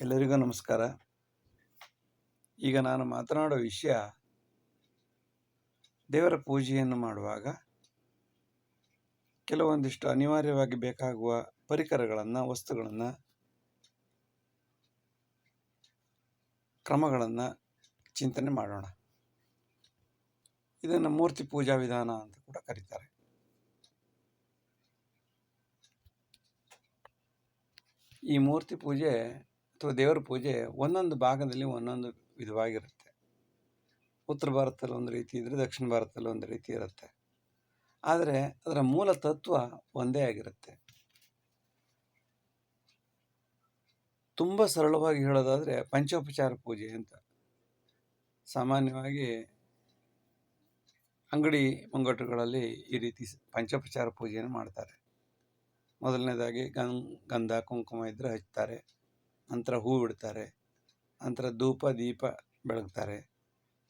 ಎಲ್ಲರಿಗೂ ನಮಸ್ಕಾರ. ಈಗ ನಾನು ಮಾತನಾಡೋ ವಿಷಯ ದೇವರ ಪೂಜೆಯನ್ನು ಮಾಡುವಾಗ ಕೆಲವೊಂದಿಷ್ಟು ಅನಿವಾರ್ಯವಾಗಿ ಬೇಕಾಗುವ ಪರಿಕರಗಳನ್ನು, ವಸ್ತುಗಳನ್ನು, ಕ್ರಮಗಳನ್ನು ಚಿಂತನೆ ಮಾಡೋಣ. ಇದನ್ನು ಮೂರ್ತಿ ಪೂಜಾ ವಿಧಾನ ಅಂತ ಕೂಡ ಕರೀತಾರೆ. ಈ ಮೂರ್ತಿ ಪೂಜೆ ಅಥವಾ ದೇವರ ಪೂಜೆ ಒಂದೊಂದು ಭಾಗದಲ್ಲಿ ಒಂದೊಂದು ವಿಧವಾಗಿರುತ್ತೆ. ಉತ್ತರ ಭಾರತದಲ್ಲಿ ಒಂದು ರೀತಿ ಇದ್ದರೆ ದಕ್ಷಿಣ ಭಾರತದಲ್ಲಿ ಒಂದು ರೀತಿ ಇರುತ್ತೆ. ಆದರೆ ಅದರ ಮೂಲ ತತ್ವ ಒಂದೇ ಆಗಿರುತ್ತೆ. ತುಂಬ ಸರಳವಾಗಿ ಹೇಳೋದಾದರೆ ಪಂಚೋಪಚಾರ ಪೂಜೆ ಅಂತ. ಸಾಮಾನ್ಯವಾಗಿ ಅಂಗಡಿ ಮುಂಗಟ್ಟುಗಳಲ್ಲಿ ಈ ರೀತಿ ಪಂಚೋಪಚಾರ ಪೂಜೆಯನ್ನು ಮಾಡ್ತಾರೆ. ಮೊದಲನೇದಾಗಿ ಗಂ, ಗಂಧ, ಕುಂಕುಮ ಇದ್ದರೆ ಹಚ್ತಾರೆ ನಂತರ ಹೂ ಬಿಡ್ತಾರೆ. ನಂತರ ಧೂಪ, ದೀಪ ಬೆಳಗ್ತಾರೆ.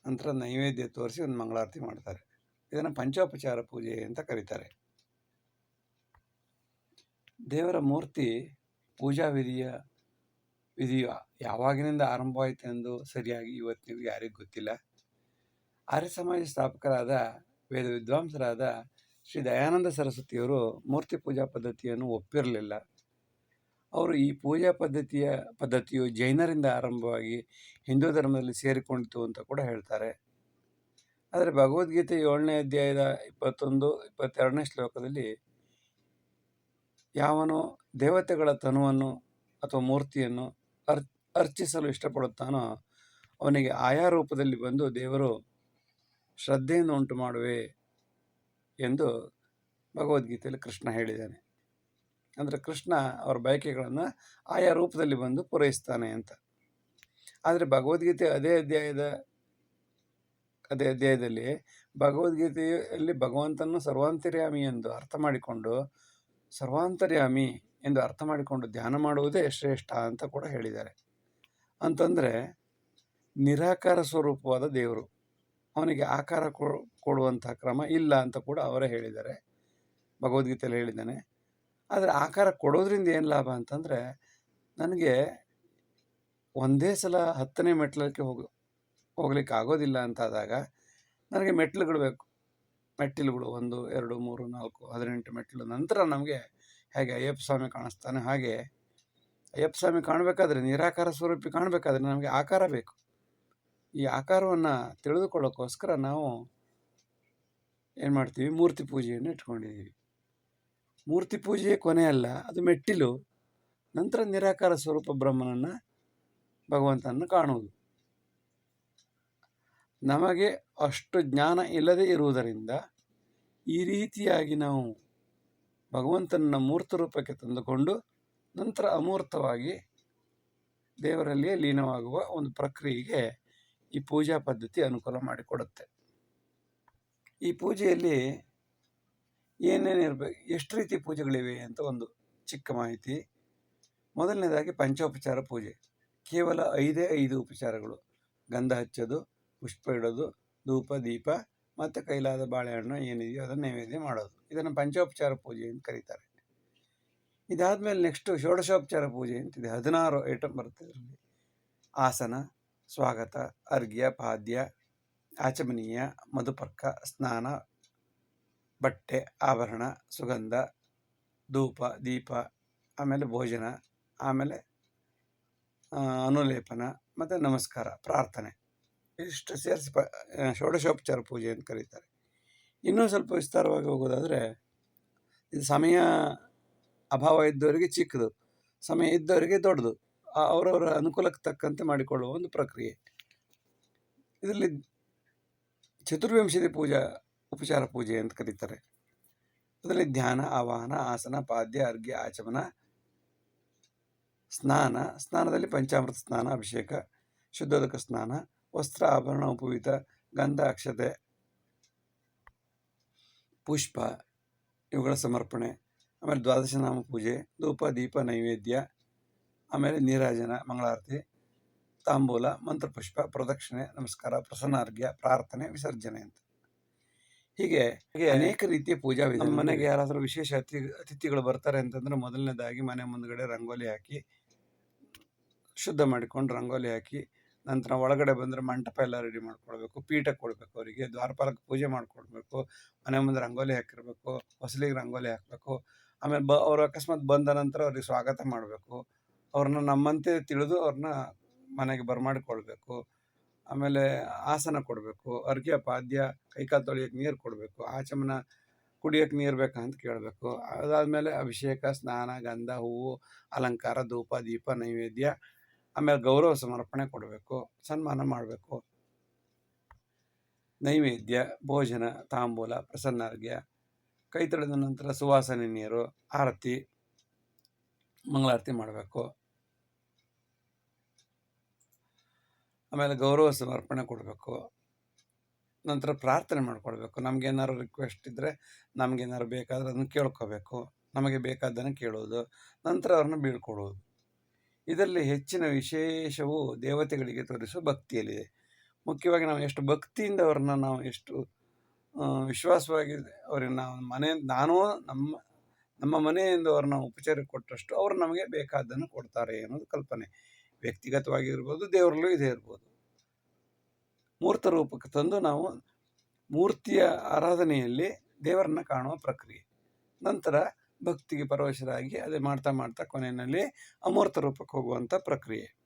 ನಂತರ ನೈವೇದ್ಯ ತೋರಿಸಿ ಒಂದು ಮಂಗಳಾರತಿ ಮಾಡ್ತಾರೆ. ಇದನ್ನು ಪಂಚೋಪಚಾರ ಪೂಜೆ ಅಂತ ಕರೀತಾರೆ. ದೇವರ ಮೂರ್ತಿ ಪೂಜಾ ವಿಧಿಯ ವಿಧಿಯು ಯಾವಾಗಿನಿಂದ ಆರಂಭವಾಯಿತು ಎಂದು ಸರಿಯಾಗಿ ಇವತ್ತಿಗೂ ಯಾರಿಗೂ ಗೊತ್ತಿಲ್ಲ. ಆರ್ಯ ಸಮಾಜ ಸ್ಥಾಪಕರಾದ ವೇದ ವಿದ್ವಾಂಸರಾದ ಶ್ರೀ ದಯಾನಂದ ಸರಸ್ವತಿಯವರು ಮೂರ್ತಿ ಪೂಜಾ ಪದ್ಧತಿಯನ್ನು ಒಪ್ಪಿರಲಿಲ್ಲ. ಅವರು ಈ ಪೂಜಾ ಪದ್ಧತಿಯ, ಪದ್ಧತಿಯು ಜೈನರಿಂದ ಆರಂಭವಾಗಿ ಹಿಂದೂ ಧರ್ಮದಲ್ಲಿ ಸೇರಿಕೊಂಡಿತು ಅಂತ ಕೂಡ ಹೇಳ್ತಾರೆ. ಆದರೆ ಭಗವದ್ಗೀತೆ ಏಳನೇ ಅಧ್ಯಾಯದ ಇಪ್ಪತ್ತೊಂದು, ಇಪ್ಪತ್ತೆರಡನೇ ಶ್ಲೋಕದಲ್ಲಿ ಯಾವನು ದೇವತೆಗಳ ತನುವನ್ನು ಅಥವಾ ಮೂರ್ತಿಯನ್ನು ಅರ್, ಅರ್ಚಿಸಲು ಇಷ್ಟಪಡುತ್ತಾನೋ ಅವನಿಗೆ ಆಯಾ ರೂಪದಲ್ಲಿ ಬಂದು ದೇವರು ಶ್ರದ್ಧೆಯನ್ನು ಉಂಟು ಮಾಡುವೆ ಎಂದು ಭಗವದ್ಗೀತೆಯಲ್ಲಿ ಕೃಷ್ಣ ಹೇಳಿದ್ದಾನೆ. ಅಂದರೆ ಕೃಷ್ಣ ಅವರ ಬಯಕೆಗಳನ್ನು ಆಯಾ ರೂಪದಲ್ಲಿ ಬಂದು ಪೂರೈಸ್ತಾನೆ ಅಂತ. ಆದರೆ ಭಗವದ್ಗೀತೆ ಅದೇ ಅಧ್ಯಾಯದ, ಅದೇ ಅಧ್ಯಾಯದಲ್ಲಿ ಭಗವದ್ಗೀತೆಯಲ್ಲಿ ಭಗವಂತನು ಸರ್ವಾಂತರ್ಯಾಮಿ ಎಂದು ಅರ್ಥ ಮಾಡಿಕೊಂಡು, ಸರ್ವಾಂತರ್ಯಾಮಿ ಎಂದು ಅರ್ಥ ಮಾಡಿಕೊಂಡು ಧ್ಯಾನ ಮಾಡುವುದೇ ಶ್ರೇಷ್ಠ ಅಂತ ಕೂಡ ಹೇಳಿದ್ದಾರೆ. ಅಂತಂದರೆ ನಿರಾಕಾರ ಸ್ವರೂಪವಾದ ದೇವರು, ಅವನಿಗೆ ಆಕಾರ ಕೊಡುವಂತಹ ಕ್ರಮ ಇಲ್ಲ ಅಂತ ಕೂಡ ಅವರೇ ಹೇಳಿದ್ದಾರೆ. ಭಗವದ್ಗೀತೆಯಲ್ಲಿ ಹೇಳಿದ್ದಾನೆ ಆದರೆ ಆಕಾರ ಕೊಡೋದ್ರಿಂದ ಏನು ಲಾಭ ಅಂತಂದರೆ, ನನಗೆ ಒಂದೇ ಸಲ ಹತ್ತನೇ ಮೆಟ್ಲಕ್ಕೆ ಹೋಗ, ಹೋಗ್ಲಿಕ್ಕೆ ಆಗೋದಿಲ್ಲ ಅಂತಾದಾಗ ನನಗೆ ಮೆಟ್ಲುಗಳು ಬೇಕು. ಮೆಟ್ಟಿಲುಗಳು ಒಂದು, ಎರಡು, ಮೂರು, ನಾಲ್ಕು, ಹದಿನೆಂಟು ಮೆಟ್ಟಿಲು ನಂತರ ನಮಗೆ ಹೇಗೆ ಅಯ್ಯಪ್ಪ ಸ್ವಾಮಿ ಕಾಣಿಸ್ತಾನೆ ಹಾಗೆ, ಅಯ್ಯಪ್ಪ ಸ್ವಾಮಿ ಕಾಣಬೇಕಾದ್ರೆ ನಿರಾಕಾರ ಸ್ವರೂಪಿ ಕಾಣಬೇಕಾದ್ರೆ ನಮಗೆ ಆಕಾರ ಬೇಕು. ಈ ಆಕಾರವನ್ನು ತಿಳಿದುಕೊಳ್ಳೋಕ್ಕೋಸ್ಕರ ನಾವು ಏನು ಮಾಡ್ತೀವಿ, ಮೂರ್ತಿ ಪೂಜೆಯನ್ನು ಇಟ್ಕೊಂಡಿದ್ದೀವಿ. ಮೂರ್ತಿ ಪೂಜೆಯೇ ಕೊನೆ ಅಲ್ಲ, ಅದು ಮೆಟ್ಟಿಲು. ನಂತರ ನಿರಾಕಾರ ಸ್ವರೂಪ ಬ್ರಹ್ಮನನ್ನು ಭಗವಂತನನ್ನು ಕಾಣುವುದು. ನಮಗೆ ಅಷ್ಟು ಜ್ಞಾನ ಇಲ್ಲದೆ ಇರುವುದರಿಂದ ಈ ರೀತಿಯಾಗಿ ನಾವು ಭಗವಂತನನ್ನು ಮೂರ್ತ ರೂಪಕ್ಕೆ ತಂದುಕೊಂಡು ನಂತರ ಅಮೂರ್ತವಾಗಿ ದೇವರಲ್ಲಿಯೇ ಲೀನವಾಗುವ ಒಂದು ಪ್ರಕ್ರಿಯೆಗೆ ಈ ಪೂಜಾ ಪದ್ಧತಿ ಅನುಕೂಲ ಮಾಡಿಕೊಡುತ್ತೆ. ಈ ಪೂಜೆಯಲ್ಲಿ ಏನೇನು ಇರಬೇಕು, ಎಷ್ಟು ರೀತಿ ಪೂಜೆಗಳಿವೆ ಅಂತ ಒಂದು ಚಿಕ್ಕ ಮಾಹಿತಿ. ಮೊದಲನೇದಾಗಿ ಪಂಚೋಪಚಾರ ಪೂಜೆ. ಕೇವಲ ಐದೇ ಐದು ಉಪಚಾರಗಳು. ಗಂಧ ಹಚ್ಚೋದು, ಪುಷ್ಪ ಇಡೋದು, ಧೂಪ, ದೀಪ ಮತ್ತು ಕೈಲಾದ ಬಾಳೆಹಣ್ಣು ಏನಿದೆಯೋ ಅದನ್ನು ನೈವೇದ್ಯ ಮಾಡೋದು. ಇದನ್ನು ಪಂಚೋಪಚಾರ ಪೂಜೆ ಅಂತ ಕರೀತಾರೆ. ಇದಾದಮೇಲೆ ನೆಕ್ಸ್ಟು ಷೋಡಶೋಪಚಾರ ಪೂಜೆ ಅಂತಿದೆ. ಹದಿನಾರು ಐಟಮ್ ಬರುತ್ತೆ ಇದರಲ್ಲಿ. ಆಸನ, ಸ್ವಾಗತ, ಅರ್ಘ್ಯ, ಪಾದ್ಯ, ಆಚಮನೀಯ, ಮಧುಪರ್ಕ, ಸ್ನಾನ ಬಟ್ಟೆ, ಆಭರಣ, ಸುಗಂಧ, ಧೂಪ, ದೀಪ, ಆಮೇಲೆ ಭೋಜನ, ಆಮೇಲೆ ಅನುಲೇಪನ, ಮತ್ತು ನಮಸ್ಕಾರ, ಪ್ರಾರ್ಥನೆ. ಇಷ್ಟು ಸೇರಿಸಿ ಪ ಷೋಡಶೋಪಚಾರ ಪೂಜೆ ಅಂತ ಕರೀತಾರೆ. ಇನ್ನೂ ಸ್ವಲ್ಪ ವಿಸ್ತಾರವಾಗಿ ಹೋಗೋದಾದರೆ, ಇದು ಸಮಯ ಅಭಾವ ಇದ್ದವರಿಗೆ ಚಿಕ್ಕದು, ಸಮಯ ಇದ್ದವರಿಗೆ ದೊಡ್ಡದು. ಅವರವರ ಅನುಕೂಲಕ್ಕೆ ತಕ್ಕಂತೆ ಮಾಡಿಕೊಳ್ಳುವ ಒಂದು ಪ್ರಕ್ರಿಯೆ. ಇದರಲ್ಲಿ ಚತುರ್ವಿಂಶತಿ ಪೂಜಾ ಉಪಚಾರ ಪೂಜೆ ಅಂತ ಕರೀತಾರೆ. ಅದರಲ್ಲಿ ಧ್ಯಾನ, ಆವಾಹನ, ಆಸನ, ಪಾದ್ಯ, ಅರ್ಘ್ಯ, ಆಚಮನ, ಸ್ನಾನ, ಸ್ನಾನದಲ್ಲಿ ಪಂಚಾಮೃತ ಸ್ನಾನ, ಅಭಿಷೇಕ, ಶುದ್ಧೋದಕ ಸ್ನಾನ, ವಸ್ತ್ರ ಆಭರಣ, ಉಪವೀತ, ಗಂಧ, ಅಕ್ಷತೆ, ಪುಷ್ಪ, ಇವುಗಳ ಸಮರ್ಪಣೆ, ಆಮೇಲೆ ದ್ವಾದಶ ನಾಮ ಪೂಜೆ, ಧೂಪ, ದೀಪ, ನೈವೇದ್ಯ, ಆಮೇಲೆ ನೀರಾಜನ, ಮಂಗಳಾರತಿ, ತಾಂಬೂಲ, ಮಂತ್ರಪುಷ್ಪ, ಪ್ರದಕ್ಷಿಣೆ, ನಮಸ್ಕಾರ, ಪ್ರಸನ್ನಾರ್ಘ್ಯ, ಪ್ರಾರ್ಥನೆ, ವಿಸರ್ಜನೆ ಅಂತ. ಹೀಗೆ ಹೀಗೆ ಅನೇಕ ರೀತಿಯ ಪೂಜಾ ವಿಧಾನ ಮನೆಗೆ ಯಾರಾದರೂ ವಿಶೇಷ ಅತಿ ಅತಿಥಿಗಳು ಬರ್ತಾರೆ ಅಂತಂದ್ರೆ ಮೊದಲನೇದಾಗಿ ಮನೆ ಮುಂದ್ಗಡೆ ರಂಗೋಲಿ ಹಾಕಿ ಶುದ್ಧ ಮಾಡಿಕೊಂಡು ರಂಗೋಲಿ ಹಾಕಿ ನಂತರ ಒಳಗಡೆ ಬಂದರೆ ಮಂಟಪ ಎಲ್ಲ ರೆಡಿ ಮಾಡ್ಕೊಳ್ಬೇಕು ಪೀಠ ಕೊಡಬೇಕು ಅವರಿಗೆ ದ್ವಾರಪಾಲಕ್ಕೆ ಪೂಜೆ ಮಾಡಿಕೊಡ್ಬೇಕು ಮನೆ ಮುಂದೆ ರಂಗೋಲಿ ಹಾಕಿರಬೇಕು ಹೊಸಲಿಗೆ ರಂಗೋಲಿ ಹಾಕಬೇಕು ಆಮೇಲೆ ಬ ಅವರು ಅಕಸ್ಮಾತ್ ಬಂದ ನಂತರ ಅವ್ರಿಗೆ ಸ್ವಾಗತ ಮಾಡಬೇಕು ಅವ್ರನ್ನ ನಮ್ಮಂತೆ ತಿಳಿದು ಅವ್ರನ್ನ ಮನೆಗೆ ಬರಮಾಡಿಕೊಳ್ಬೇಕು ಆಮೇಲೆ ಆಸನ ಕೊಡಬೇಕು, ಅರ್ಘ್ಯ ಪಾದ್ಯ, ಕೈಕಾಲು ತೊಳಿಯೋಕೆ ನೀರು ಕೊಡಬೇಕು, ಆಚಮನ ಕುಡಿಯೋಕೆ ನೀರು ಬೇಕಾ ಅಂತ ಕೇಳಬೇಕು. ಅದಾದಮೇಲೆ ಅಭಿಷೇಕ, ಸ್ನಾನ, ಗಂಧ, ಹೂವು, ಅಲಂಕಾರ, ಧೂಪ, ದೀಪ, ನೈವೇದ್ಯ, ಆಮೇಲೆ ಗೌರವ ಸಮರ್ಪಣೆ ಕೊಡಬೇಕು, ಸನ್ಮಾನ ಮಾಡಬೇಕು. ನೈವೇದ್ಯ, ಭೋಜನ, ತಾಂಬೂಲ, ಪ್ರಸನ್ನಾರ್ಘ್ಯ, ಕೈ ತೊಳೆದ ನಂತರ ಸುವಾಸನೆ ನೀರು, ಆರತಿ, ಮಂಗಳಾರತಿ ಮಾಡಬೇಕು. ಆಮೇಲೆ ಗೌರವ ಸಮರ್ಪಣೆ ಕೊಡಬೇಕು. ನಂತರ ಪ್ರಾರ್ಥನೆ ಮಾಡ್ಕೊಳ್ಬೇಕು ನಮಗೇನಾದ್ರು ರಿಕ್ವೆಸ್ಟ್ ಇದ್ದರೆ ನಮಗೇನಾದ್ರು ಬೇಕಾದ್ರೆ ಅದನ್ನು ಕೇಳ್ಕೋಬೇಕು. ನಮಗೆ ಬೇಕಾದ್ದನ್ನು ಕೇಳೋದು. ನಂತರ ಅವ್ರನ್ನ ಬೀಳ್ಕೊಡೋದು. ಇದರಲ್ಲಿ ಹೆಚ್ಚಿನ ವಿಶೇಷವು ದೇವತೆಗಳಿಗೆ ತೋರಿಸುವ ಭಕ್ತಿಯಲ್ಲಿದೆ. ಮುಖ್ಯವಾಗಿ ನಾವು ಎಷ್ಟು ಭಕ್ತಿಯಿಂದ ಅವ್ರನ್ನ ನಾವು ಎಷ್ಟು ವಿಶ್ವಾಸವಾಗಿ ಅವ್ರಿಗೆ ನಾವು ಮನೆ, ನಾನು ನಮ್ಮ ನಮ್ಮ ಮನೆಯಿಂದ ಅವ್ರನ್ನ ಉಪಚಾರ ಕೊಟ್ಟಷ್ಟು ಅವರು ನಮಗೆ ಬೇಕಾದ್ದನ್ನು ಕೊಡ್ತಾರೆ ಅನ್ನೋದು ಕಲ್ಪನೆ. ವ್ಯಕ್ತಿಗತವಾಗಿರ್ಬೋದು, ದೇವರಲ್ಲೂ ಇದೇ ಇರ್ಬೋದು. ಮೂರ್ತ ರೂಪಕ್ಕೆ ತಂದು ನಾವು ಮೂರ್ತಿಯ ಆರಾಧನೆಯಲ್ಲಿ ದೇವರನ್ನ ಕಾಣುವ ಪ್ರಕ್ರಿಯೆ. ನಂತರ ಭಕ್ತಿಗೆ ಪರವಶರಾಗಿ ಅದೇ ಮಾಡ್ತಾ ಮಾಡ್ತಾ ಕೊನೆಯಲ್ಲಿ ಅಮೂರ್ತ ರೂಪಕ್ಕೆ ಹೋಗುವಂಥ ಪ್ರಕ್ರಿಯೆ.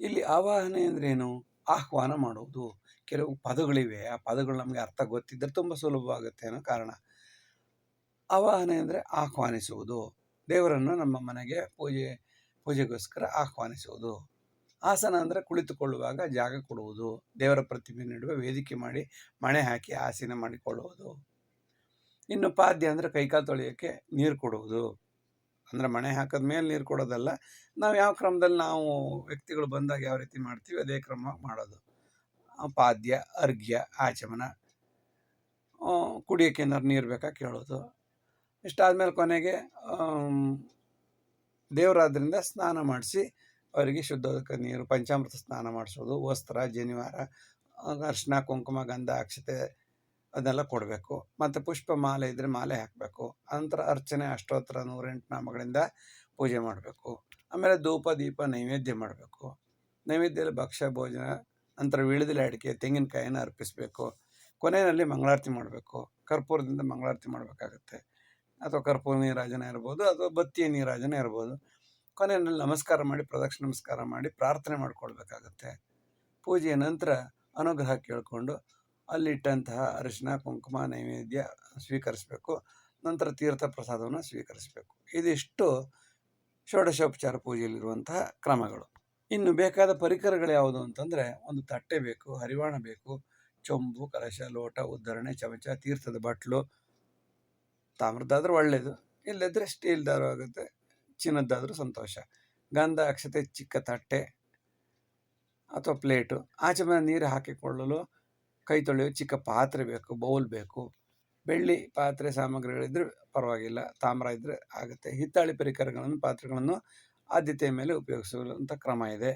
ಇಲ್ಲಿ ಆವಾಹನೆ ಅಂದ್ರೇನು ಆಹ್ವಾನ ಮಾಡುವುದು. ಕೆಲವು ಪದಗಳಿವೆ. ಆ ಪದಗಳು ನಮಗೆ ಅರ್ಥ ಗೊತ್ತಿದ್ದರೆ ತುಂಬ ಸುಲಭವಾಗುತ್ತೆ ಅನ್ನೋ ಕಾರಣ. ಆವಾಹನೆ ಅಂದರೆ ಆಹ್ವಾನಿಸುವುದು. ದೇವರನ್ನು ನಮ್ಮ ಮನೆಗೆ ಪೂಜೆ ಪೂಜೆಗೋಸ್ಕರ ಆಹ್ವಾನಿಸುವುದು. ಆಸನ ಅಂದರೆ ಕುಳಿತುಕೊಳ್ಳುವಾಗ ಜಾಗ ಕೊಡುವುದು, ದೇವರ ಪ್ರತಿಮೆ ನಡುವೆ, ವೇದಿಕೆ ಮಾಡಿ ಮಣೆ ಹಾಕಿ ಆಸೀನ ಮಾಡಿಕೊಳ್ಳುವುದು. ಇನ್ನು ಪಾದ್ಯ ಅಂದರೆ ಕೈಕಾಲು ತೊಳೆಯೋಕ್ಕೆ ನೀರು ಕೊಡುವುದು. ಅಂದರೆ ಮಣೆ ಹಾಕಿದ ಮೇಲೆ ನೀರು ಕೊಡೋದಲ್ಲ, ನಾವು ಯಾವ ಕ್ರಮದಲ್ಲಿ ನಾವು ವ್ಯಕ್ತಿಗಳು ಬಂದಾಗ ಯಾವ ರೀತಿ ಮಾಡ್ತೀವಿ, ಅದೇ ಕ್ರಮ ಮಾಡೋದು. ಪಾದ್ಯ, ಅರ್ಘ್ಯ, ಆಚಮನ ಕುಡಿಯೋಕ್ಕೆ ಏನಾದ್ರು ನೀರು ಬೇಕಾ ಕೇಳೋದು. ಇಷ್ಟಾದಮೇಲೆ ಕೊನೆಗೆ ದೇವರಾದ್ರಿಂದ ಸ್ನಾನ ಮಾಡಿಸಿ ಅವರಿಗೆ ಶುದ್ಧೋದಕ ನೀರು, ಪಂಚಾಮೃತ ಸ್ನಾನ ಮಾಡಿಸೋದು, ವಸ್ತ್ರ, ಜನಿವಾರ ಅರ್ಶಿನ ಕುಂಕುಮ, ಗಂಧ, ಅಕ್ಷತೆ ಅದನ್ನೆಲ್ಲ ಕೊಡಬೇಕು. ಮತ್ತು ಪುಷ್ಪ ಮಾಲೆ ಇದ್ದರೆ ಮಾಲೆ ಹಾಕಬೇಕು. ಅನಂತರ ಅರ್ಚನೆ ಅಷ್ಟೋತ್ತರ ನೂರೆಂಟು ನಾಮಗಳಿಂದ ಪೂಜೆ ಮಾಡಬೇಕು. ಆಮೇಲೆ ಧೂಪ, ದೀಪ, ನೈವೇದ್ಯ ಮಾಡಬೇಕು. ನೈವೇದ್ಯದಲ್ಲಿ ಭಕ್ಷ್ಯ, ಭೋಜನ, ನಂತರ ವಿಳಿದಿಲ ಅಡಿಕೆ ತೆಂಗಿನಕಾಯಿನ ಅರ್ಪಿಸಬೇಕು. ಕೊನೆಯಲ್ಲಿ ಮಂಗಳಾರತಿ ಮಾಡಬೇಕು. ಕರ್ಪೂರದಿಂದ ಮಂಗಳಾರತಿ ಮಾಡಬೇಕಾಗತ್ತೆ. ಅಥವಾ ಕರ್ಪೂರ ನೀರಾಜನ ಇರ್ಬೋದು ಅಥವಾ ಬತ್ತಿಯ ನೀರಾಜನ ಇರ್ಬೋದು. ಕೊನೆಯಲ್ಲಿ ನಮಸ್ಕಾರ ಮಾಡಿ, ಪ್ರದಕ್ಷಿಣ ನಮಸ್ಕಾರ ಮಾಡಿ, ಪ್ರಾರ್ಥನೆ ಮಾಡಿಕೊಳ್ಬೇಕಾಗತ್ತೆ. ಪೂಜೆಯ ನಂತರ ಅನುಗ್ರಹ ಕೇಳಿಕೊಂಡು ಅಲ್ಲಿಟ್ಟಂತಹ ಅರಿಶಿನ ಕುಂಕುಮ, ನೈವೇದ್ಯ ಸ್ವೀಕರಿಸಬೇಕು. ನಂತರ ತೀರ್ಥ ಪ್ರಸಾದವನ್ನು ಸ್ವೀಕರಿಸಬೇಕು. ಇದಿಷ್ಟು ಷೋಡಶೋಪಚಾರ ಪೂಜೆಯಲ್ಲಿರುವಂತಹ ಕ್ರಮಗಳು. ಇನ್ನು ಬೇಕಾದ ಪರಿಕರಗಳು ಯಾವುದು ಅಂತಂದರೆ ಒಂದು ತಟ್ಟೆ ಬೇಕು, ಹರಿವಾಣ ಬೇಕು, ಚೊಂಬು, ಕಲಶ, ಲೋಟ, ಉದ್ಧರಣೆ, ಚಮಚ, ತೀರ್ಥದ ಬಟ್ಲು ತಾಮ್ರದ್ದಾದ್ರೂ ಒಳ್ಳೆಯದು ಇಲ್ಲದ್ರೆ ಸ್ಟೀಲ್ದಾದ್ರೂ ಆಗುತ್ತೆ. ಚಿನ್ನದ್ದಾದ್ರೂ ಸಂತೋಷ. ಗಂಧ, ಅಕ್ಷತೆ, ಚಿಕ್ಕ ತಟ್ಟೆ ಅಥವಾ ಪ್ಲೇಟು. ಆಚೆ ಮನೆ ನೀರು ಹಾಕಿಕೊಳ್ಳಲು ಕೈ ತೊಳೆಯೋ ಚಿಕ್ಕ ಪಾತ್ರೆ ಬೇಕು, ಬೌಲ್ ಬೇಕು. ಬೆಳ್ಳಿ ಪಾತ್ರೆ ಸಾಮಗ್ರಿಗಳಿದ್ದರೆ ಪರವಾಗಿಲ್ಲ, ತಾಮ್ರ ಇದ್ದರೆ ಆಗುತ್ತೆ. ಹಿತ್ತಾಳಿ ಪರಿಕರಗಳನ್ನು, ಪಾತ್ರೆಗಳನ್ನು ಆದ್ಯತೆಯ ಮೇಲೆ ಉಪಯೋಗಿಸುವಂಥ ಕ್ರಮ ಇದೆ.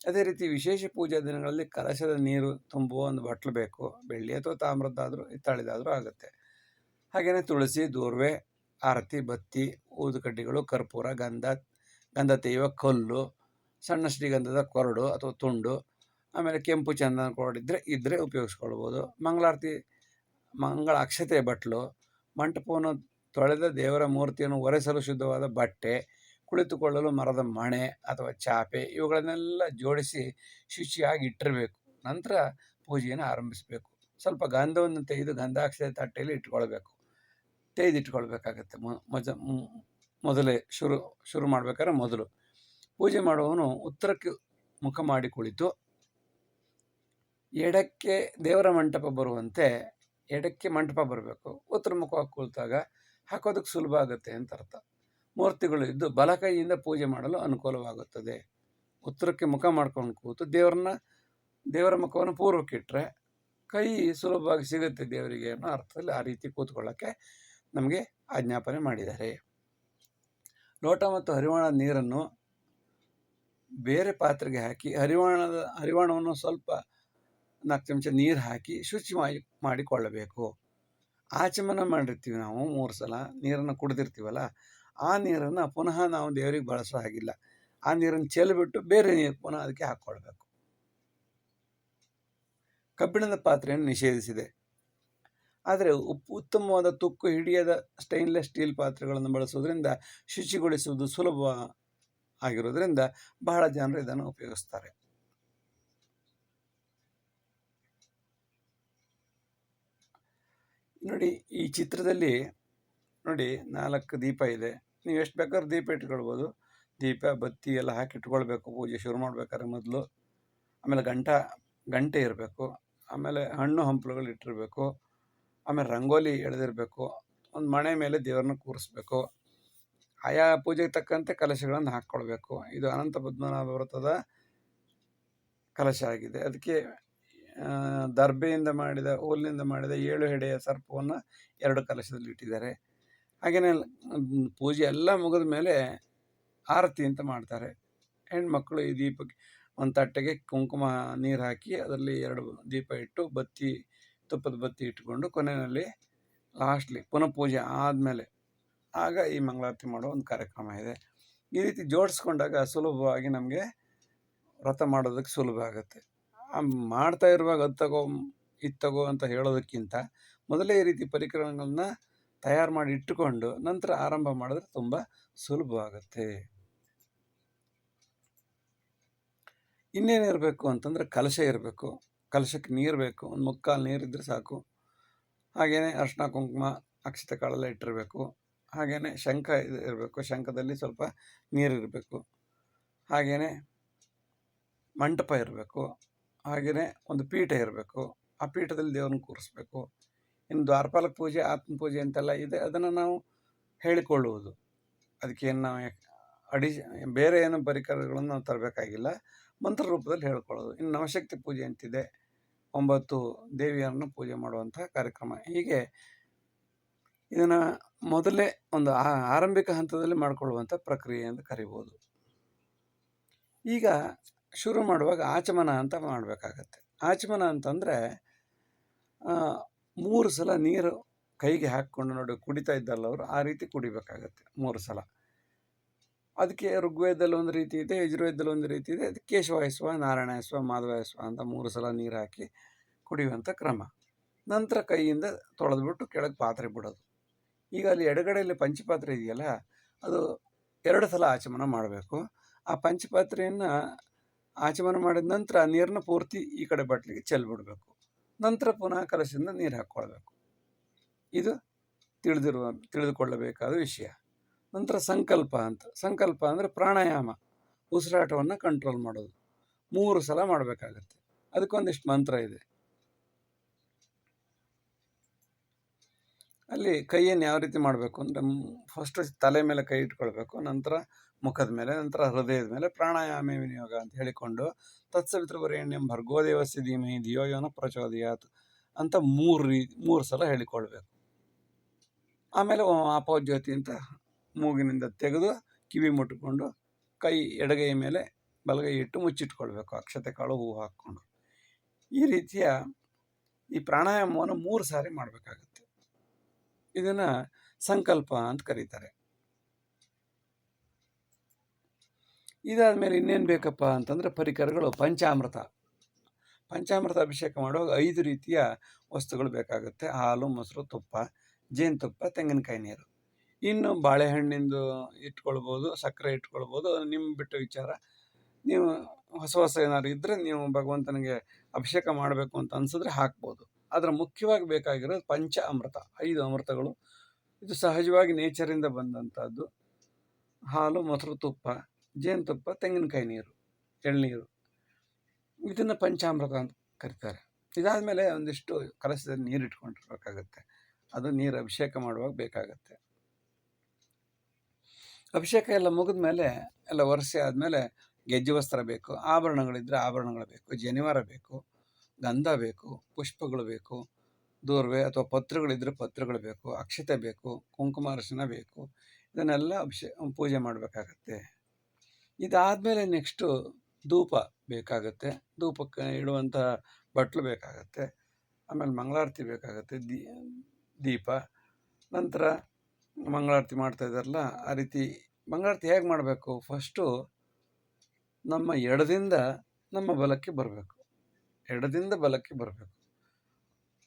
ಅದೇ ರೀತಿ ವಿಶೇಷ ಪೂಜಾ ದಿನಗಳಲ್ಲಿ ಕಲಶದ ನೀರು ತುಂಬುವ ಒಂದು ಬಟ್ಲು ಬೇಕು. ಬೆಳ್ಳಿ ಅಥವಾ ತಾಮ್ರದ್ದಾದರೂ, ಹಿತ್ತಾಳಿದಾದರೂ ಆಗುತ್ತೆ. ಹಾಗೆಯೇ ತುಳಸಿ, ದೂರ್ವೆ, ಆರತಿ, ಬತ್ತಿ, ಊದುಕಡ್ಡಿಗಳು, ಕರ್ಪೂರ, ಗಂಧ ಗಂಧ ತೆಗೆಯುವ ಕಲ್ಲು, ಸಣ್ಣ ಶ್ರೀಗಂಧದ ಕೊರಡು ಅಥವಾ ತುಂಡು, ಆಮೇಲೆ ಕೆಂಪು ಚಂದನ ಕೊರಡಿದ್ದರೆ ಇದ್ದರೆ ಉಪಯೋಗಿಸ್ಕೊಳ್ಬೋದು. ಮಂಗಳಾರತಿ ಮಂಗಳ ಅಕ್ಷತೆ ಬಟ್ಲು, ಮಂಟಪವನ್ನು ತೊಳೆದ ದೇವರ ಮೂರ್ತಿಯನ್ನು ಒರೆಸಲು ಶುದ್ಧವಾದ ಬಟ್ಟೆ, ಕುಳಿತುಕೊಳ್ಳಲು ಮರದ ಮಣೆ ಅಥವಾ ಚಾಪೆ, ಇವುಗಳನ್ನೆಲ್ಲ ಜೋಡಿಸಿ ಶುಚಿಯಾಗಿ ಇಟ್ಟಿರಬೇಕು. ನಂತರ ಪೂಜೆಯನ್ನು ಆರಂಭಿಸಬೇಕು. ಸ್ವಲ್ಪ ಗಂಧವನ್ನು ತೆಗೆದು ಗಂಧಾಕ್ಷತೆ ತಟ್ಟೆಯಲ್ಲಿ ಇಟ್ಕೊಳ್ಬೇಕು. ತೆಗೆದಿಟ್ಕೊಳ್ಬೇಕಾಗತ್ತೆ. ಮೊಜ ಮೊದಲೇ ಶುರು ಶುರು ಮಾಡ್ಬೇಕಾದ್ರೆ ಮೊದಲು. ಪೂಜೆ ಮಾಡುವವನು ಉತ್ತರಕ್ಕೆ ಮುಖ ಮಾಡಿ ಕುಳಿತು, ಎಡಕ್ಕೆ ದೇವರ ಮಂಟಪ ಬರುವಂತೆ, ಎಡಕ್ಕೆ ಮಂಟಪ ಬರಬೇಕು. ಉತ್ತರ ಮುಖವಾಗಿ ಕುಳಿತಾಗ ಹಾಕೋದಕ್ಕೆ ಸುಲಭ ಆಗುತ್ತೆ ಅಂತ ಅರ್ಥ. ಮೂರ್ತಿಗಳು ಇದ್ದು ಬಲಕೈಯಿಂದ ಪೂಜೆ ಮಾಡಲು ಅನುಕೂಲವಾಗುತ್ತದೆ. ಉತ್ತರಕ್ಕೆ ಮುಖ ಮಾಡ್ಕೊಂಡು ಕೂತು ದೇವರನ್ನ, ದೇವರ ಮುಖವನ್ನು ಪೂರ್ವಕ್ಕಿಟ್ಟರೆ ಕೈ ಸುಲಭವಾಗಿ ಸಿಗುತ್ತೆ ದೇವರಿಗೆ ಅನ್ನೋ ಅರ್ಥದಲ್ಲಿ ಆ ರೀತಿ ಕೂತ್ಕೊಳ್ಳೋಕ್ಕೆ ನಮಗೆ ಆಜ್ಞಾಪನೆ ಮಾಡಿದ್ದಾರೆ. ಲೋಟ ಮತ್ತು ಹರಿವಾಣದ ನೀರನ್ನು ಬೇರೆ ಪಾತ್ರೆಗೆ ಹಾಕಿ ಹರಿವಾಣದ, ಹರಿವಾಣವನ್ನು ಸ್ವಲ್ಪ ನಾಲ್ಕು ಚಮಚ ನೀರು ಹಾಕಿ ಶುಚಿ ಮಾಡಿ ಮಾಡಿಕೊಳ್ಳಬೇಕು ಆಚಮನ ಮಾಡಿರ್ತೀವಿ ನಾವು ಮೂರು ಸಲ, ನೀರನ್ನು ಕುಡಿದಿರ್ತೀವಲ್ಲ, ಆ ನೀರನ್ನು ಪುನಃ ನಾವು ದೇವರಿಗೆ ಬಳಸೋ ಹಾಗಿಲ್ಲ. ಆ ನೀರನ್ನು ಚೆಲ್ಲಿಬಿಟ್ಟು ಬೇರೆ ನೀರು ಪುನಃ ಅದಕ್ಕೆ ಹಾಕ್ಕೊಳ್ಬೇಕು ಕಬ್ಬಿಣದ ಪಾತ್ರೆಯನ್ನು ನಿಷೇಧಿಸಿದೆ. ಆದರೆ ಉತ್ತಮವಾದ ತುಕ್ಕು ಹಿಡಿಯದ ಸ್ಟೈನ್ಲೆಸ್ ಸ್ಟೀಲ್ ಪಾತ್ರೆಗಳನ್ನು ಬಳಸುವುದರಿಂದ ಶುಚಿಗೊಳಿಸುವುದು ಸುಲಭ ಆಗಿರೋದ್ರಿಂದ ಬಹಳ ಜನರು ಇದನ್ನು ಉಪಯೋಗಿಸ್ತಾರೆ. ನೋಡಿ, ಈ ಚಿತ್ರದಲ್ಲಿ ನೋಡಿ ನಾಲ್ಕು ದೀಪ ಇದೆ. ನೀವು ಎಷ್ಟು ಬೇಕಾದ್ರೂ ದೀಪ ಇಟ್ಕೊಳ್ಬೋದು. ದೀಪ, ಬತ್ತಿ ಎಲ್ಲ ಹಾಕಿ ಇಟ್ಕೊಳ್ಬೇಕು. ಪೂಜೆ ಶುರು ಮಾಡ್ಬೇಕಾದ್ರೆ ಮೊದಲು. ಆಮೇಲೆ ಗಂಟ, ಗಂಟೆ ಇರಬೇಕು. ಆಮೇಲೆ ಹಣ್ಣು ಹಂಪಲುಗಳು ಇಟ್ಟಿರಬೇಕು. ಆಮೇಲೆ ರಂಗೋಲಿ ಎಳೆದಿರಬೇಕು, ಒಂದು ಮಣೆ ಮೇಲೆ ದೇವರನ್ನ ಕೂರಿಸ್ಬೇಕು, ಆಯಾ ಪೂಜೆಗೆ ತಕ್ಕಂತೆ ಕಲಶಗಳನ್ನು ಹಾಕ್ಕೊಳ್ಬೇಕು ಇದು ಅನಂತ ಪದ್ಮನಾಭ ವ್ರತದ ಕಲಶ ಆಗಿದೆ. ಅದಕ್ಕೆ ದರ್ಬೆಯಿಂದ ಮಾಡಿದ ಹುಲ್ಲಿನಿಂದ ಮಾಡಿದ ಏಳು ಹೆಡೆಯ ಸರ್ಪವನ್ನು ಎರಡು ಕಲಶದಲ್ಲಿ ಇಟ್ಟಿದ್ದಾರೆ. ಹಾಗೆಯೇ ಪೂಜೆ ಎಲ್ಲ ಮುಗಿದ ಮೇಲೆ ಆರತಿ ಅಂತ ಮಾಡ್ತಾರೆ. ಹೆಣ್ಮಕ್ಳು ಈ ದೀಪಕ್ಕೆ, ಒಂದು ತಟ್ಟೆಗೆ ಕುಂಕುಮ ನೀರು ಹಾಕಿ, ಅದರಲ್ಲಿ ಎರಡು ದೀಪ ಇಟ್ಟು, ಬತ್ತಿ ತುಪ್ಪದ ಬತ್ತಿ ಇಟ್ಕೊಂಡು ಕೊನೆಯಲ್ಲಿ ಲಾಸ್ಟ್ಲಿ ಪುನಃ ಪೂಜೆ ಆದಮೇಲೆ ಆಗ ಈ ಮಂಗಳಾರತಿ ಮಾಡೋ ಒಂದು ಕಾರ್ಯಕ್ರಮ ಇದೆ. ಈ ರೀತಿ ಜೋಡಿಸ್ಕೊಂಡಾಗ ಸುಲಭವಾಗಿ ನಮಗೆ ವ್ರತ ಮಾಡೋದಕ್ಕೆ ಸುಲಭ ಆಗುತ್ತೆ. ಮಾಡ್ತಾ ಇರುವಾಗ ಅದು ತಗೋ, ಇದು ತಗೋ ಅಂತ ಹೇಳೋದಕ್ಕಿಂತ ಮೊದಲೇ ಈ ರೀತಿ ಪರಿಕರಗಳನ್ನ ತಯಾರು ಮಾಡಿ ಇಟ್ಟುಕೊಂಡು ನಂತರ ಆರಂಭ ಮಾಡಿದ್ರೆ ತುಂಬ ಸುಲಭವಾಗುತ್ತೆ ಇನ್ನೇನಿರಬೇಕು ಅಂತಂದರೆ ಕಲಶ ಇರಬೇಕು. ಕಲಶಕ್ಕೆ ನೀರು ಬೇಕು, ಒಂದು ಮುಕ್ಕಾಲು ನೀರಿದ್ರೆ ಸಾಕು. ಹಾಗೆಯೇ ಅರ್ಶಿನ ಕುಂಕುಮ ಅಕ್ಷತೆ ಕಾಳೆಲ್ಲ ಇಟ್ಟಿರಬೇಕು. ಹಾಗೆಯೇ ಶಂಖ ಇರಬೇಕು ಶಂಖದಲ್ಲಿ ಸ್ವಲ್ಪ ನೀರಿರಬೇಕು ಹಾಗೆಯೇ ಮಂಟಪ ಇರಬೇಕು. ಹಾಗೆಯೇ ಒಂದು ಪೀಠ ಇರಬೇಕು. ಆ ಪೀಠದಲ್ಲಿ ದೇವ್ರನ್ನ ಕೂರಿಸ್ಬೇಕು. ಇನ್ನು ದ್ವಾರಪಾಲಕ ಪೂಜೆ, ಆತ್ಮ ಪೂಜೆ ಅಂತೆಲ್ಲ ಇದೆ. ಅದನ್ನು ನಾವು ಹೇಳಿಕೊಳ್ಳುವುದು. ಅದಕ್ಕೇನು ನಾವು ಅಡಿ, ಬೇರೆ ಏನು ಪರಿಕರಗಳನ್ನು ನಾವು ತರಬೇಕಾಗಿಲ್ಲ. ಮಂತ್ರ ರೂಪದಲ್ಲಿ ಹೇಳ್ಕೊಳ್ಳೋದು. ಇನ್ನು ನವಶಕ್ತಿ ಪೂಜೆ ಅಂತಿದೆ. ಒಂಬತ್ತು ದೇವಿಯರನ್ನು ಪೂಜೆ ಮಾಡುವಂತಹ ಕಾರ್ಯಕ್ರಮ. ಹೀಗೆ ಇದನ್ನು ಮೊದಲೇ ಒಂದು ಆರಂಭಿಕ ಹಂತದಲ್ಲಿ ಮಾಡಿಕೊಳ್ಳುವಂಥ ಪ್ರಕ್ರಿಯೆ ಎಂದು ಕರಿಬೋದು. ಈಗ ಶುರು ಮಾಡುವಾಗ ಆಚಮನ ಅಂತ ಮಾಡಬೇಕಾಗತ್ತೆ. ಆಚಮನ ಅಂತಂದರೆ ಮೂರು ಸಲ ನೀರು ಕೈಗೆ ಹಾಕ್ಕೊಂಡು ನೋಡಿ, ಕುಡಿತಾ ಇದ್ದಲ್ಲ ಅವರು ಆ ರೀತಿ ಕುಡಿಬೇಕಾಗತ್ತೆ ಮೂರು ಸಲ. ಅದಕ್ಕೆ ಋಗ್ವೇದದಲ್ಲಿ ಒಂದು ರೀತಿ ಇದೆ, ಯಜುರ್ವೇದದಲ್ಲಿ ಒಂದು ರೀತಿ ಇದೆ. ಅದು ಕೇಶವಾಯಸ್ವ ನಾರಾಯಣಸ್ವ ಮಾಧವಾಯಸ್ವ ಅಂತ ಮೂರು ಸಲ ನೀರು ಹಾಕಿ ಕುಡಿಯುವಂಥ ಕ್ರಮ. ನಂತರ ಕೈಯಿಂದ ತೊಳೆದ್ಬಿಟ್ಟು ಕೆಳಗೆ ಪಾತ್ರೆ ಬಿಡೋದು. ಈಗ ಅಲ್ಲಿ ಎಡಗಡೆಯಲ್ಲಿ ಪಂಚಪಾತ್ರೆ ಇದೆಯಲ್ಲ, ಅದು ಎರಡು ಸಲ ಆಚಮನ ಮಾಡಬೇಕು. ಆ ಪಂಚಪಾತ್ರೆಯನ್ನು ಆಚಮನ ಮಾಡಿದ ನಂತರ ನೀರನ್ನ ಪೂರ್ತಿ ಈ ಕಡೆ ಬಟ್ಲಿಗೆ ಚೆಲ್ಬಿಡಬೇಕು. ನಂತರ ಪುನಃ ಕಲಸಿಂದ ನೀರು ಹಾಕ್ಕೊಳ್ಬೇಕು. ಇದು ತಿಳಿದಿರುವ, ತಿಳಿದುಕೊಳ್ಳಬೇಕಾದ ವಿಷಯ. ನಂತರ ಸಂಕಲ್ಪ ಅಂತ. ಸಂಕಲ್ಪ ಅಂದರೆ ಪ್ರಾಣಾಯಾಮ. ಉಸಿರಾಟವನ್ನು ಕಂಟ್ರೋಲ್ ಮಾಡೋದು. ಮೂರು ಸಲ ಮಾಡಬೇಕಾಗತ್ತೆ. ಅದಕ್ಕೊಂದಿಷ್ಟು ಮಂತ್ರ ಇದೆ. ಅಲ್ಲಿ ಕೈಯನ್ನು ಯಾವ ರೀತಿ ಮಾಡಬೇಕು ಅಂದರೆ ಫಸ್ಟ್ ತಲೆ ಮೇಲೆ ಕೈ ಇಟ್ಕೊಳ್ಬೇಕು, ನಂತರ ಮುಖದ ಮೇಲೆ, ನಂತರ ಹೃದಯದ ಮೇಲೆ ಪ್ರಾಣಾಯಾಮ ವಿನಿಯೋಗ ಅಂತ ಹೇಳಿಕೊಂಡು ತತ್ಸವಿತೃವರೇಣ್ಯಂ ಭರ್ಗೋದೇವಸ್ಯ ಧೀಮಹಿ ಧಿಯೋ ಯೋನ ಪ್ರಚೋದಯಾತ್ ಅಂತ ಮೂರು ರೀ, ಮೂರು ಸಲ ಹೇಳಿಕೊಳ್ಬೇಕು. ಆಮೇಲೆ ಆಪೋಜ್ಯೋತಿ ಅಂತ ಮೂಗಿನಿಂದ ತೆಗೆದು ಕಿವಿ ಮುಟ್ಕೊಂಡು ಕೈ ಎಡಗೈ ಮೇಲೆ ಬಲಗೈ ಇಟ್ಟು ಮುಚ್ಚಿಟ್ಕೊಳ್ಬೇಕು. ಅಕ್ಷತೆ ಕಾಳು ಹೂವು ಹಾಕ್ಕೊಂಡು. ಈ ರೀತಿಯ ಈ ಪ್ರಾಣಾಯಾಮವನ್ನು ಮೂರು ಸಾರಿ ಮಾಡಬೇಕಾಗುತ್ತೆ. ಇದನ್ನು ಸಂಕಲ್ಪ ಅಂತ ಕರೀತಾರೆ. ಇದಾದ ಮೇಲೆ ಇನ್ನೇನು ಬೇಕಪ್ಪ ಅಂತಂದರೆ ಪರಿಕರಗಳು, ಪಂಚಾಮೃತ. ಪಂಚಾಮೃತ ಅಭಿಷೇಕ ಮಾಡುವಾಗ ಐದು ರೀತಿಯ ವಸ್ತುಗಳು ಬೇಕಾಗುತ್ತೆ. ಹಾಲು, ಮೊಸರು, ತುಪ್ಪ, ಜೇನುತುಪ್ಪ, ತೆಂಗಿನಕಾಯಿ ನೀರು. ಇನ್ನು ಬಾಳೆಹಣ್ಣಿಂದು ಇಟ್ಕೊಳ್ಬೋದು, ಸಕ್ಕರೆ ಇಟ್ಕೊಳ್ಬೋದು, ಅದು ನಿಮ್ಮ ಬಿಟ್ಟ ವಿಚಾರ. ನೀವು ಹೊಸ ಹೊಸ ಏನಾದ್ರು ಇದ್ದರೆ ನೀವು ಭಗವಂತನಿಗೆ ಅಭಿಷೇಕ ಮಾಡಬೇಕು ಅಂತ ಅನಿಸಿದ್ರೆ ಹಾಕ್ಬೋದು. ಆದರೆ ಮುಖ್ಯವಾಗಿ ಬೇಕಾಗಿರೋದು ಪಂಚ ಅಮೃತ, ಐದು ಅಮೃತಗಳು. ಇದು ಸಹಜವಾಗಿ ನೇಚರಿಂದ ಬಂದಂಥದ್ದು ಹಾಲು, ಮೊಸರು, ತುಪ್ಪ, ಜೇನುತುಪ್ಪ, ತೆಂಗಿನಕಾಯಿ ನೀರು, ಎಳ್ನೀರು. ಇದನ್ನು ಪಂಚಾಮೃತ ಅಂತ ಕರೀತಾರೆ. ಇದಾದಮೇಲೆ ಒಂದಿಷ್ಟು ಕಲಸದಲ್ಲಿ ನೀರು ಇಟ್ಕೊಂಡಿರ್ಬೇಕಾಗತ್ತೆ ಅದು ನೀರು ಅಭಿಷೇಕ ಮಾಡುವಾಗ ಬೇಕಾಗತ್ತೆ. ಅಭಿಷೇಕ ಎಲ್ಲ ಮುಗಿದ ಮೇಲೆ ಎಲ್ಲ ವರ್ಷ ಆದಮೇಲೆ ಗೆಜ್ಜೆ ವಸ್ತ್ರ ಬೇಕು ಆಭರಣಗಳಿದ್ದರೆ ಆಭರಣಗಳು ಬೇಕು, ಜನಿವಾರ ಬೇಕು, ಗಂಧ ಬೇಕು, ಪುಷ್ಪಗಳು ಬೇಕು, ದೂರ್ವೆ ಅಥವಾ ಪತ್ರಗಳಿದ್ದರೆ ಪತ್ರಗಳು ಬೇಕು, ಅಕ್ಷತೆ ಬೇಕು ಕುಂಕುಮ ಬೇಕು, ಇದನ್ನೆಲ್ಲ ಅಭಿಷೇ, ಪೂಜೆ ಮಾಡಬೇಕಾಗತ್ತೆ. ಇದಾದಮೇಲೆ ನೆಕ್ಸ್ಟು ಧೂಪ ಬೇಕಾಗತ್ತೆ, ಧೂಪಕ್ಕೆ ಇಡುವಂಥ ಬಟ್ಲು ಬೇಕಾಗತ್ತೆ, ಆಮೇಲೆ ಮಂಗಳಾರತಿ ಬೇಕಾಗತ್ತೆ ದೀಪ, ನಂತರ ಮಂಗಳಾರತಿ ಮಾಡ್ತಾ ಇದ್ದಾರಲ್ಲ, ಆ ರೀತಿ ಮಂಗಳಾರತಿ ಹೇಗೆ ಮಾಡಬೇಕು? ಫಸ್ಟು ನಮ್ಮ ಎಡದಿಂದ ನಮ್ಮ ಬಲಕ್ಕೆ ಬರಬೇಕು. ಎಡದಿಂದ ಬಲಕ್ಕೆ ಬರಬೇಕು.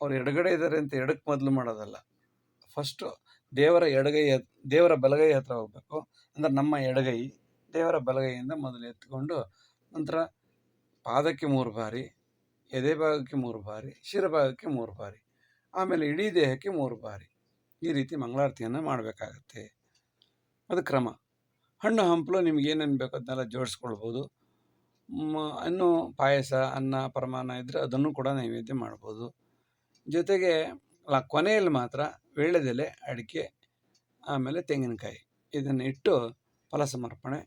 ಅವ್ರು ಎಡಗಡೆ ಇದ್ದಾರೆ ಅಂತ ಎಡಕ್ಕೆ ಮೊದಲು ಮಾಡೋದಲ್ಲ. ಫಸ್ಟು ದೇವರ ಎಡಗೈ ದೇವರ ಬಲಗೈ ಹತ್ರ ಹೋಗಬೇಕು. ಅಂದರೆ ನಮ್ಮ ಎಡಗೈ, ದೇವರ ಬಲಗೈಯಿಂದ ಮೊದಲು ಎತ್ಕೊಂಡು ನಂತರ ಪಾದಕ್ಕೆ ಮೂರು ಬಾರಿ, ಎದೆ ಭಾಗಕ್ಕೆ ಮೂರು ಬಾರಿ ಶಿರಭಾಗಕ್ಕೆ ಮೂರು ಬಾರಿ, ಆಮೇಲೆ ಇಡೀ ದೇಹಕ್ಕೆ ಮೂರು ಬಾರಿ. ಈ ರೀತಿ ಮಂಗಳಾರತಿಯನ್ನು ಮಾಡಬೇಕಾಗತ್ತೆ. ಅದು ಕ್ರಮ. ಹಣ್ಣು ಹಂಪಲು ನಿಮ್ಗೆ ಏನೇನು ಬೇಕೋ ಅದನ್ನೆಲ್ಲ ಜೋಡಿಸ್ಕೊಳ್ಬೋದು. ಇನ್ನು ಪಾಯಸ, ಅನ್ನ ಪರಮಾನ ಇದ್ದರೆ ಅದನ್ನು ಕೂಡ ನೈವೇದ್ಯ ಮಾಡ್ಬೋದು. ಜೊತೆಗೆ ಅಲ್ಲ ಕೊನೆಯಲ್ಲಿ ಮಾತ್ರ ವೇಳೆದೆಲೆ ಅಡಿಕೆ, ಆಮೇಲೆ ತೆಂಗಿನಕಾಯಿ. ಇದನ್ನು ಇಟ್ಟು ಫಲ ಸಮರ್ಪಣೆ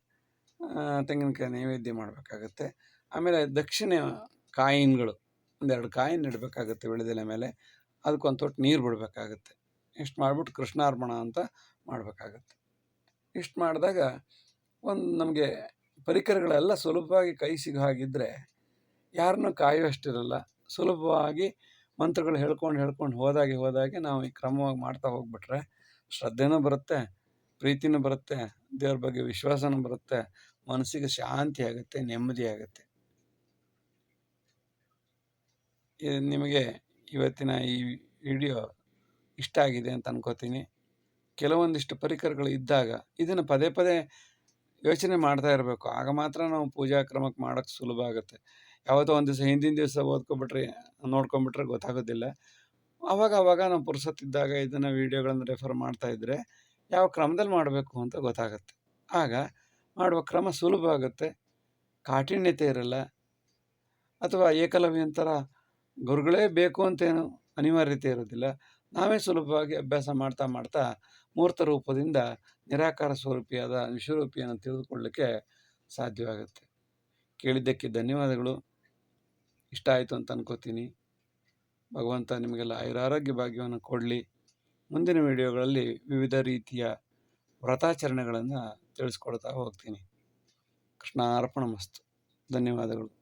ತೆಂಗಿನಕಾಯಿ ನೈವೇದ್ಯ ಮಾಡಬೇಕಾಗತ್ತೆ. ಆಮೇಲೆ ದಕ್ಷಿಣ ಕಾಯಿನ್ಗಳು, ಒಂದೆರಡು ಕಾಯಿನ್ ಇಡಬೇಕಾಗತ್ತೆ ವೀಳ್ಯದೆಲೆ ಮೇಲೆ. ಅದಕ್ಕೊಂದು ತೊಟ್ಟು ನೀರು ಬಿಡಬೇಕಾಗತ್ತೆ. ಇಷ್ಟು ಮಾಡಿಬಿಟ್ಟು ಕೃಷ್ಣಾರ್ಪಣ ಅಂತ ಮಾಡಬೇಕಾಗತ್ತೆ. ಇಷ್ಟು ಮಾಡಿದಾಗ ಒಂದು ನಮಗೆ ಪರಿಕರಗಳೆಲ್ಲ ಸುಲಭವಾಗಿ ಕೈ ಸಿಗೋ ಹಾಗಿದ್ದರೆ ಯಾರನ್ನೂ ಕಾಯುವಷ್ಟಿರಲ್ಲ ಸುಲಭವಾಗಿ ಮಂತ್ರಗಳು ಹೇಳ್ಕೊಂಡು ಹೇಳ್ಕೊಂಡು ಹೋದಾಗೆ ಹೋದಾಗೆ ನಾವು ಈ ಕ್ರಮವಾಗಿ ಮಾಡ್ತಾ ಹೋಗ್ಬಿಟ್ರೆ ಶ್ರದ್ಧೆನೂ ಬರುತ್ತೆ, ಪ್ರೀತಿನೂ ಬರುತ್ತೆ, ದೇವ್ರ ಬಗ್ಗೆ ವಿಶ್ವಾಸನೂ ಬರುತ್ತೆ, ಮನಸ್ಸಿಗೆ ಶಾಂತಿ ಆಗುತ್ತೆ, ನೆಮ್ಮದಿ ಆಗುತ್ತೆ. ನಿಮಗೆ ಇವತ್ತಿನ ಈ ವಿಡಿಯೋ ಇಷ್ಟ ಆಗಿದೆ ಅಂತ ಅನ್ಕೋತೀನಿ. ಕೆಲವೊಂದಿಷ್ಟು ಪರಿಕರಗಳು ಇದ್ದಾಗ ಇದನ್ನು ಪದೇ ಪದೇ ಯೋಚನೆ ಮಾಡ್ತಾ ಇರಬೇಕು. ಆಗ ಮಾತ್ರ ನಾವು ಪೂಜಾ ಕ್ರಮಕ್ಕೆ ಮಾಡೋಕ್ಕೆ ಸುಲಭ ಆಗುತ್ತೆ. ಯಾವತ್ತೋ ಒಂದು ದಿವಸ ಹಿಂದಿನ ದಿವಸ ಓದ್ಕೊಬಿಟ್ರೆ, ನೋಡ್ಕೊಂಬಿಟ್ರೆ ಗೊತ್ತಾಗೋದಿಲ್ಲ. ಆವಾಗ ಆವಾಗ ನಾವು ಪುರುಸತ್ತಿದ್ದಾಗ ಇದನ್ನು ವೀಡಿಯೋಗಳನ್ನು ರೆಫರ್ ಮಾಡ್ತಾ ಇದ್ದರೆ ಯಾವ ಕ್ರಮದಲ್ಲಿ ಮಾಡಬೇಕು ಅಂತ ಗೊತ್ತಾಗುತ್ತೆ. ಆಗ ಮಾಡುವ ಕ್ರಮ ಸುಲಭ ಆಗುತ್ತೆ. ಕಾಠಿಣ್ಯತೆ ಇರಲ್ಲ. ಅಥವಾ ಏಕಲವ್ಯಂತರ ಗುರುಗಳೇ ಬೇಕು ಅಂತೇನು ಅನಿವಾರ್ಯತೆ ಇರೋದಿಲ್ಲ. ನಾವೇ ಸುಲಭವಾಗಿ ಅಭ್ಯಾಸ ಮಾಡ್ತಾ ಮಾಡ್ತಾ ಮೂರ್ತ ರೂಪದಿಂದ ನಿರಾಕಾರ ಸ್ವರೂಪಿಯಾದ ವಿಶ್ವರೂಪಿಯನ್ನು ತಿಳಿದುಕೊಳ್ಳಲಿಕ್ಕೆ ಸಾಧ್ಯವಾಗುತ್ತೆ. ಕೇಳಿದ್ದಕ್ಕೆ ಧನ್ಯವಾದಗಳು. ಇಷ್ಟ ಆಯಿತು ಅಂತ ಅನ್ಕೋತೀನಿ. ಭಗವಂತ ನಿಮಗೆಲ್ಲ ಆಯುರಾರೋಗ್ಯ ಭಾಗ್ಯವನ್ನು ಕೊಡಲಿ. ಮುಂದಿನ ವಿಡಿಯೋಗಳಲ್ಲಿ ವಿವಿಧ ರೀತಿಯ ವ್ರತಾಚರಣೆಗಳನ್ನು ತಿಳಿಸ್ಕೊಡ್ತಾ ಹೋಗ್ತೀನಿ. ಕೃಷ್ಣ ಅರ್ಪಣ ಮಸ್ತು. ಧನ್ಯವಾದಗಳು.